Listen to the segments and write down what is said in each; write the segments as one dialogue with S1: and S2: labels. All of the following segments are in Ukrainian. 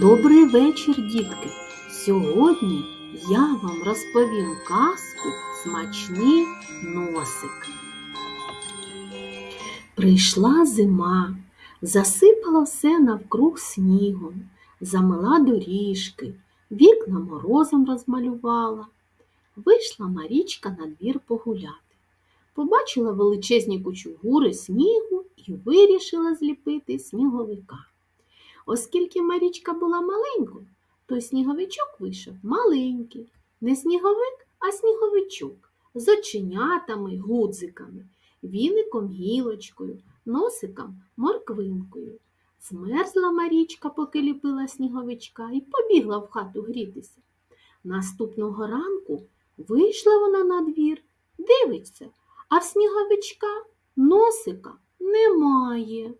S1: Добрий вечір, дітки! Сьогодні я вам розповім казку Смачний носик. Прийшла зима, засипала все навкруг снігом, замила доріжки, вікна морозом розмалювала. Вийшла Марічка на двір погуляти. Побачила величезні кучугури снігу і вирішила зліпити сніговика. Оскільки Марічка була маленькою, то сніговичок вийшов маленький, не сніговик, а сніговичок з оченятами гудзиками, віником гілочкою, носиком морквинкою. Змерзла Марічка, поки ліпила сніговичка, і побігла в хату грітися. Наступного ранку вийшла вона на двір, дивиться, а в сніговичка носика немає.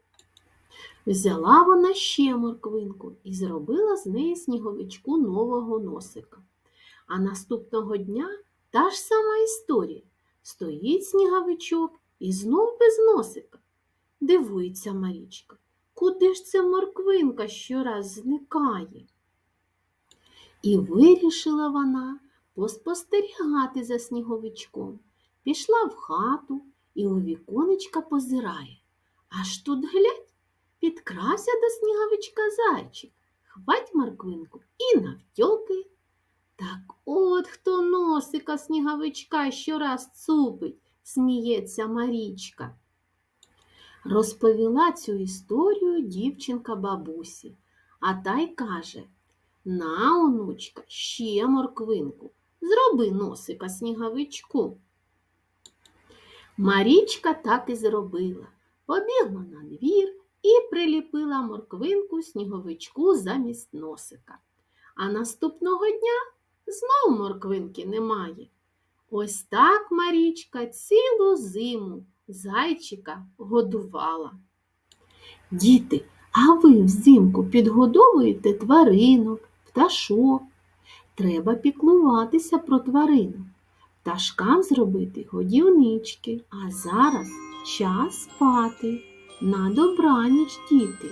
S1: Взяла вона ще морквинку і зробила з неї сніговичку нового носика. А наступного дня та ж сама історія. Стоїть сніговичок і знов без носика. Дивується Марічка, куди ж це морквинка щораз зникає? І вирішила вона поспостерігати за сніговичком. Пішла в хату і у віконечка позирає. Аж тут глядь, підкрався до сніговичка зайчик, хвать морквинку і навтьоки. Так от хто носика сніговичка щораз цупить, сміється Марічка. Розповіла цю історію дівчинка бабусі, а та й каже На, онучка, ще морквинку, зроби носика сніговичку. Марічка так і зробила. Побігла на двір приліпила морквинку сніговичку замість носика. А наступного дня знов морквинки немає. Ось так Марічка цілу зиму зайчика годувала. Діти, а ви взимку підгодовуєте тваринок, пташок. Треба піклуватися про тваринок, пташкам зробити годівнички, а зараз час спати. На добраніч, діти!